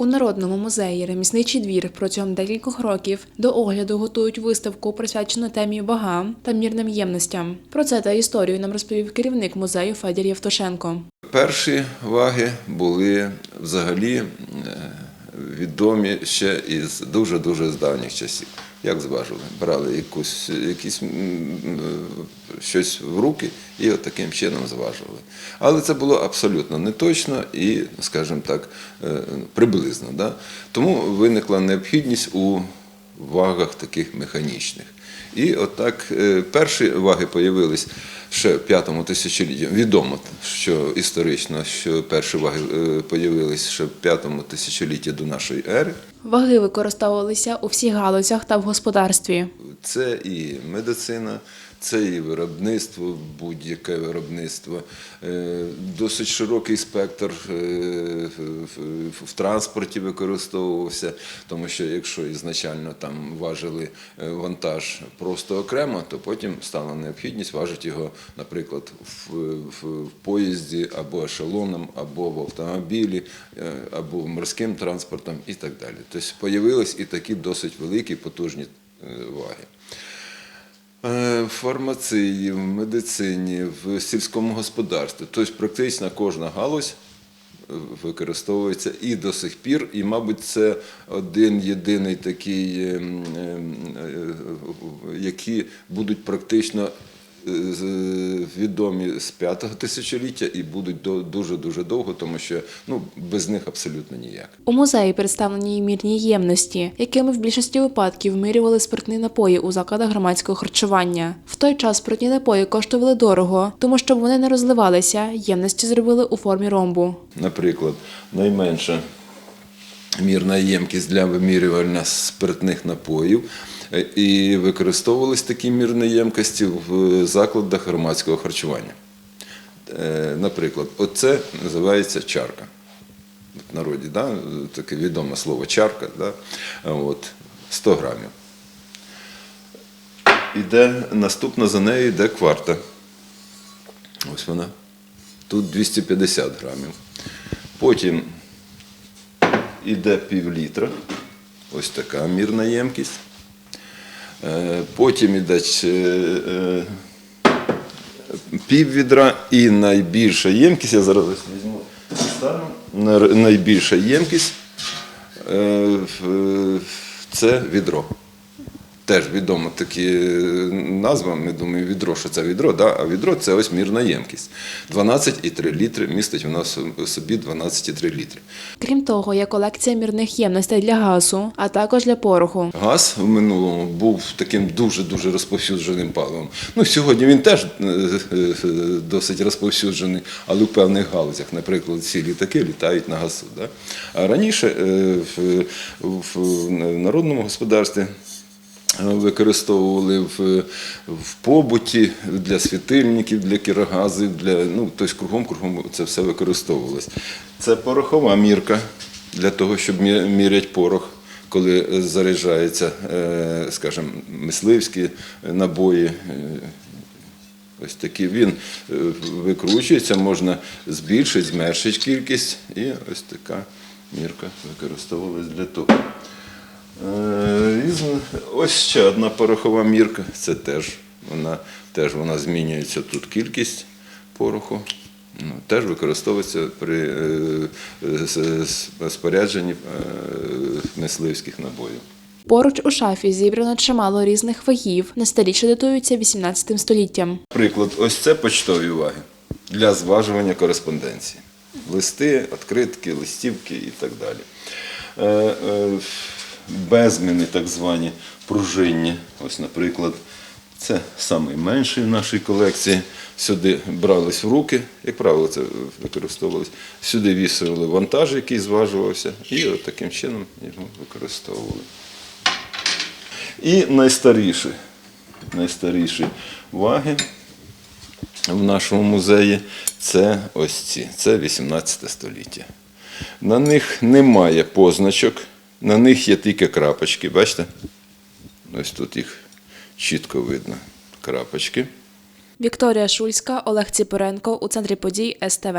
У народному музеї ремісничий двір протягом декількох років до огляду готують виставку, присвячену темі вага та мірним ємностям. Про це та історію нам розповів керівник музею Федір Євтушенко. Перші ваги були взагалі е, відомі ще із дуже-дуже з давніх часів. Як зважували? Брали якусь, якісь, щось в руки і от таким чином зважували. Але це було абсолютно неточно і, скажімо так, е, приблизно. Да? Тому виникла необхідність у вагах таких механічних. І отак е, перші ваги появились ще в п'ятому тисячолітті. Відомо, що історично, що перші ваги з'явились ще в п'ятому тисячолітті до нашої ери. Ваги використовувалися у всіх галузях та в господарстві. Це і медицина, це і виробництво, будь-яке виробництво, Е, досить широкий спектр е, в- транспорті використовувався, тому що якщо ізначально там важили е, вантаж просто окремо, то потім стала необхідність важити його, наприклад, в, в, в поїзді або ешелоном, або в автомобілі, або морським транспортом і так далі. Тобто появились і такі досить великі потужні ваги. Е, В фармації, в медицині, в сільському господарстві. Тобто практично кожна галузь е, використовується і до сих пір, і, мабуть, це один єдиний такий, ем, ем, е, які будуть практично відомі з п'ятого тисячоліття і будуть до- дуже-дуже довго, тому що ну, без них абсолютно ніяк. У музеї представлені й мірні ємності, якими в більшості випадків вимірювали спиртні напої у закладах громадського харчування. В той час спиртні напої коштували дорого, тому щоб вони не розливалися, ємності зробили у формі ромбу. Наприклад, найменша мірна ємкість для вимірювання спиртних напоїв. І використовувались такі мірні ємкості в закладах громадського харчування. Е, Наприклад, оце називається чарка. В народі, да? таке відоме слово чарка, да? От, 100 грамів. Іде, наступна за нею йде кварта. Ось вона. Тут 250 грамів. Потім йде пів літра. Ось така мірна ємкість. Е, Потім йде е, е, пів відра і найбільша ємкість. Я зараз ось візьму стану. Найбільша ємкість це відро. Теж відомо такі назва, ми думаємо, відро, що це відро, да? а відро це ось мірна ємкість. 12,3 літри містить вона в собі 12,3 літри. Крім того, є колекція мірних ємностей для газу, а також для пороху. Газ в минулому був таким дуже-дуже розповсюдженим паливом. Ну, сьогодні він теж е, е, досить розповсюджений, але в певних галузях, наприклад, ці літаки літають на газу. Да? А раніше е, в, в народному господарстві використовували в, в побуті для світильників, для кірогазів, для, ну, тобто кругом, кругом це все використовувалось. Це порохова мірка для того, щоб мі- міряти порох, коли заряджаються, е, скажімо, мисливські набої. е, Ось такі він е, викручується, можна збільшити, зменшити кількість, і ось така мірка використовувалась для того. Е, Ось ще одна порохова мірка. Це теж вона, теж вона змінюється тут кількість пороху. Ну, теж використовується при е, спорядженні е, мисливських набоїв. Поруч у шафі зібрано чимало різних вагів, на столі, датуються 18 століттям. Приклад, ось це почтові ваги для зважування кореспонденції. Листи, відкритки, листівки і так далі. Безміни, так звані, пружинні. Ось, наприклад, це найменший в нашій колекції. Сюди брались в руки, як правило, це використовувалось. Сюди вісили вантаж, який зважувався, і от таким чином його використовували. І найстаріші, найстаріші ваги в нашому музеї це ось ці, це 18 століття. На них немає позначок, на них є тільки крапочки, бачите? Ось тут їх чітко видно. Крапочки. Вікторія Шульська, Олег Ціпоренко у центрі подій СТВ.